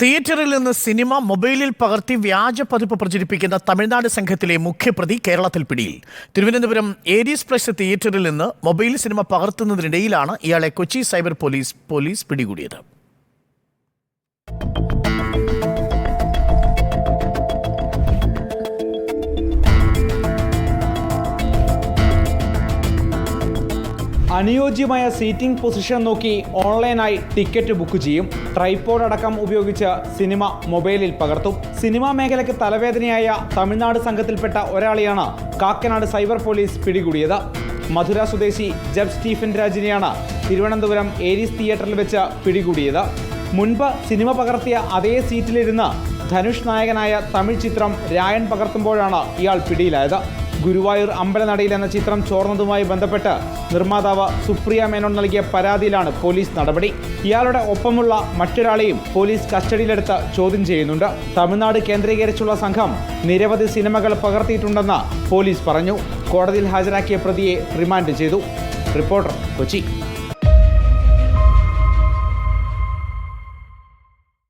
തിയേറ്ററിൽ നിന്ന് സിനിമ മൊബൈലിൽ പകർത്തി വ്യാജ പതിപ്പ് പ്രചരിപ്പിക്കുന്ന തമിഴ്നാട് സംഘത്തിലെ മുഖ്യപ്രതി കേരളത്തിൽ പിടിയിൽ. തിരുവനന്തപുരം ഏരീസ് പ്രസ് തിയേറ്ററിൽ നിന്ന് മൊബൈൽ സിനിമ പകർത്തുന്നതിനിടയിലാണ് ഇയാളെ കൊച്ചി സൈബർ പോലീസ് പോലീസ് പിടികൂടിയത്. അനുയോജ്യമായ സീറ്റിംഗ് പൊസിഷൻ നോക്കി ഓൺലൈനായി ടിക്കറ്റ് ബുക്ക് ചെയ്യും. ട്രൈപോഡ് അടക്കം ഉപയോഗിച്ച് സിനിമ മൊബൈലിൽ പകർത്തും. സിനിമാ മേഖലയ്ക്ക് തലവേദനയായ തമിഴ്നാട് സംഘത്തിൽപ്പെട്ട ഒരാളെയാണ് കാക്കനാട് സൈബർ പോലീസ് പിടികൂടിയത്. മധുര സ്വദേശി ജബ് സ്റ്റീഫൻ രാജിനെയാണ് തിരുവനന്തപുരം ഏരീസ് തിയേറ്ററിൽ വെച്ച് പിടികൂടിയത്. മുൻപ് സിനിമ പകർത്തിയ അതേ സീറ്റിലിരുന്ന് ധനുഷ് നായകനായ തമിഴ് ചിത്രം രായൻ പകർത്തുമ്പോഴാണ് ഇയാൾ പിടിയിലായത്. ഗുരുവായൂർ അമ്പലനടയിൽ എന്ന ചിത്രം ചോർന്നതുമായി ബന്ധപ്പെട്ട് നിർമ്മാതാവ് സുപ്രിയ മേനോൻ നൽകിയ പരാതിയിലാണ് പോലീസ് നടപടി. ഇയാളുടെ ഒപ്പമുള്ള മറ്റൊരാളെയും പോലീസ് കസ്റ്റഡിയിലെടുത്ത് ചോദ്യം ചെയ്യുന്നുണ്ട്. തമിഴ്നാട് കേന്ദ്രീകരിച്ചുള്ള സംഘം നിരവധി സിനിമകൾ പകർത്തിയിട്ടുണ്ടെന്ന് പോലീസ് പറഞ്ഞു. കോടതിയിൽ ഹാജരാക്കിയ പ്രതിയെ റിമാൻഡ് ചെയ്തു. റിപ്പോർട്ടർ കൊച്ചി.